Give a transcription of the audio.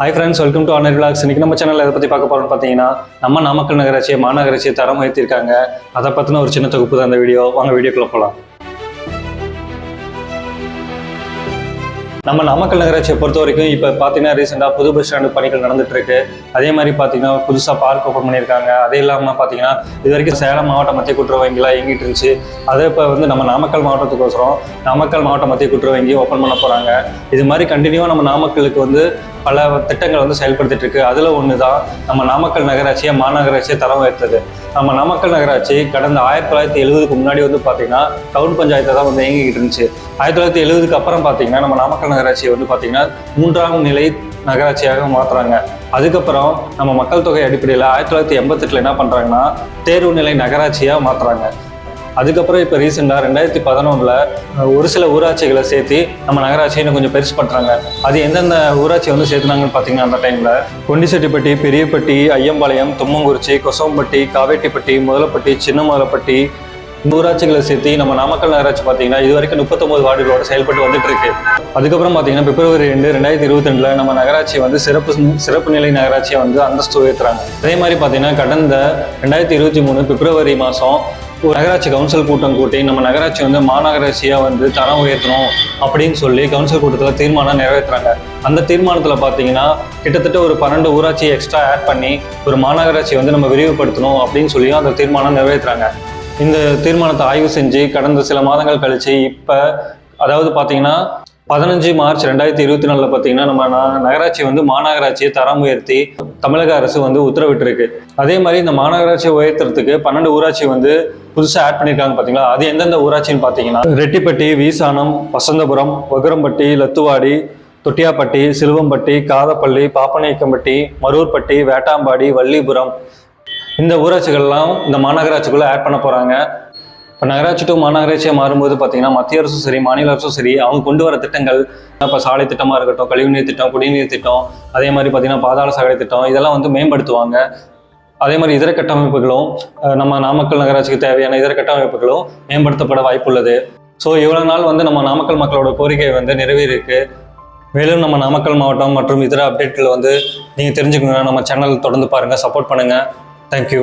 Hi friends welcome to ஆனர் vlogs இன்றைக்கி நம்ம சேனலில் எதை பற்றி பார்க்க போகிறோம்னு பார்த்தீங்கன்னா நம்ம நாமக்கல் நகராட்சியை மாநகராட்சியை தரம் உயர்த்திருக்காங்க அதை பற்றின ஒரு சின்ன தொகுப்பு தான் அந்த வீடியோ வாங்க வீடியோக்குள்ளே போகலாம் நம்ம நாமக்கல் நகராட்சியை பொறுத்த வரைக்கும் இப்போ பார்த்தீங்கன்னா ரீசெண்டாக புது பஸ் ஸ்டாண்டு பணிகள் நடந்துட்டு இருக்கு அதே மாதிரி பார்த்தீங்கன்னா புதுசாக பார்க் ஓப்பன் பண்ணியிருக்காங்க. அதே இல்லாமல் பார்த்தீங்கன்னா இது வரைக்கும் சேலம் மாவட்ட மத்திய கூட்டுறவு வங்கிலாம் இயங்கிட்டு இருந்துச்சு. அதை இப்போ வந்து நம்ம நாமக்கல் மாவட்டத்துக்கோசரம் நாமக்கல் மாவட்ட மத்திய கூட்டுறவு வங்கி ஓப்பன் பண்ண போகிறாங்க இது மாதிரி கண்டினியூவாக நம்ம நாமக்கலுக்கு வந்து பல திட்டங்கள் வந்து செயல்படுத்திட்டு இருக்கு. அதில் ஒன்று தான் நம்ம நாமக்கல் நகராட்சியை மாநகராட்சியை தரம் உயர்த்தது நம்ம நாமக்கல் நகராட்சி கடந்த ஆயிரத்தி தொள்ளாயிரத்தி எழுபதுக்கு முன்னாடி வந்து பார்த்தீங்கன்னா டவுன் பஞ்சாயத்தை தான் வந்து இயங்கிக்கிட்டு இருந்துச்சு. ஆயிரத்தி தொள்ளாயிரத்தி எழுபதுக்கு அப்புறம் பார்த்தீங்கன்னா நம்ம நாமக்கல் நகராட்சியை வந்து பார்த்தீங்கன்னா மூன்றாம் நிலை நகராட்சியாக மாற்றுறாங்க அதுக்கப்புறம் நம்ம மக்கள் தொகை அடிப்படையில் ஆயிரத்தி தொள்ளாயிரத்தி எண்பத்தெட்டில் என்ன பண்ணுறாங்கன்னா தேர்வு நிலை நகராட்சியாக மாற்றுறாங்க அதுக்கப்புறம் இப்போ ரீசெண்டாக ரெண்டாயிரத்தி பதினொன்றில் ஒரு சில ஊராட்சிகளை சேர்த்து நம்ம நகராட்சியை கொஞ்சம் பெருசு பண்ணுறாங்க அது எந்தெந்த ஊராட்சி வந்து சேர்த்துனாங்கன்னு பார்த்தீங்கன்னா அந்த டைமில் கொண்டிசெட்டிப்பட்டி பெரியப்பட்டி ஐயம்பாளையம் தும்மங்குறிச்சி கொசவம்பட்டி காவேட்டிப்பட்டி முதலப்பட்டி சின்ன முதலப்பட்டி இந்த ஊராட்சிகளை சேர்த்து நம்ம நாமக்கல் நகராட்சி பார்த்தீங்கன்னா இது வரைக்கும் முப்பத்தொம்பது வார்டுகளோட செயல்பட்டு வந்துட்டு இருக்கு அதுக்கப்புறம் பார்த்தீங்கன்னா பிப்ரவரி ரெண்டு ரெண்டாயிரத்தி இருபத்தி ரெண்டுல நம்ம நகராட்சி வந்து சிறப்பு சிறப்பு நிலை நகராட்சியை வந்து அந்தஸ்து உயர்த்துறாங்க. அதே மாதிரி பார்த்தீங்கன்னா கடந்த ரெண்டாயிரத்தி இருபத்தி மூணு பிப்ரவரி மாதம் ஒரு நகராட்சி கவுன்சில் கூட்டம் கூட்டி நம்ம நகராட்சி வந்து மாநகராட்சியாக வந்து தரம் உயர்த்தணும் அப்படின்னு சொல்லி கவுன்சில் கூட்டத்தில் தீர்மானம் நிறைவேற்றுறாங்க அந்த தீர்மானத்தில் பார்த்தீங்கன்னா கிட்டத்தட்ட ஒரு பன்னெண்டு ஊராட்சி எக்ஸ்ட்ரா ஆட் பண்ணி ஒரு மாநகராட்சி வந்து நம்ம விரிவுபடுத்தணும் அப்படின்னு சொல்லியும் அந்த தீர்மானம் நிறைவேற்றுறாங்க இந்த தீர்மானத்தை ஆய்வு செஞ்சு கடந்த சில மாதங்கள் கழித்து இப்போ அதாவது பார்த்தீங்கன்னா பதினஞ்சு மார்ச் ரெண்டாயிரத்தி இருபத்தி நாலில் பார்த்தீங்கன்னா நம்ம நகராட்சி வந்து மாநகராட்சியை தரம் உயர்த்தி தமிழக அரசு வந்து உத்தரவிட்டிருக்கு. அதே மாதிரி இந்த மாநகராட்சியை உயர்த்துறதுக்கு பன்னெண்டு ஊராட்சி வந்து புதுசாக ஆட் பண்ணியிருக்காங்க பார்த்தீங்களா அது எந்தெந்த ஊராட்சின்னு பார்த்தீங்கன்னா ரெட்டிப்பட்டி வீசானம் வசந்தபுரம் வகுரம்பட்டி லத்துவாடி தொட்டியாப்பட்டி சிலுவம்பட்டி காதப்பள்ளி பாப்பநாயக்கம்பட்டி மரூர்பட்டி வேட்டாம்பாடி வள்ளிபுரம். இந்த ஊராட்சிகள்லாம் இந்த மாநகராட்சிக்குள்ளே ஆட் பண்ண போகிறாங்க இப்போ நகராட்சி டு மாநகராட்சியாக மாறும்போது பார்த்தீங்கன்னா மத்திய அரசும் சரி மாநில அரசும் சரி அவங்க கொண்டு வர திட்டங்கள் இப்போ சாலை திட்டமாக இருக்கட்டும் கழிவுநீர் திட்டம் குடிநீர் திட்டம் அதே மாதிரி பார்த்தீங்கன்னா பாதாள சாலை திட்டம் இதெல்லாம் வந்து மேம்படுத்துவாங்க. அதே மாதிரி இதர கட்டமைப்புகளும் நம்ம நாமக்கல் நகராட்சிக்கு தேவையான இதர கட்டமைப்புகளும் மேம்படுத்தப்பட வாய்ப்புள்ளது. ஸோ இவ்வளோ நாள் வந்து நம்ம நாமக்கல் மக்களோட கோரிக்கை வந்து நிறைவேறியிருக்கு. மேலும் நம்ம நாமக்கல் மாவட்டம் மற்றும் இதர அப்டேட்களை வந்து நீங்கள் தெரிஞ்சுக்கணுன்னா நம்ம சேனல் தொடர்ந்து பாருங்கள் சப்போர்ட் பண்ணுங்கள் தேங்க்யூ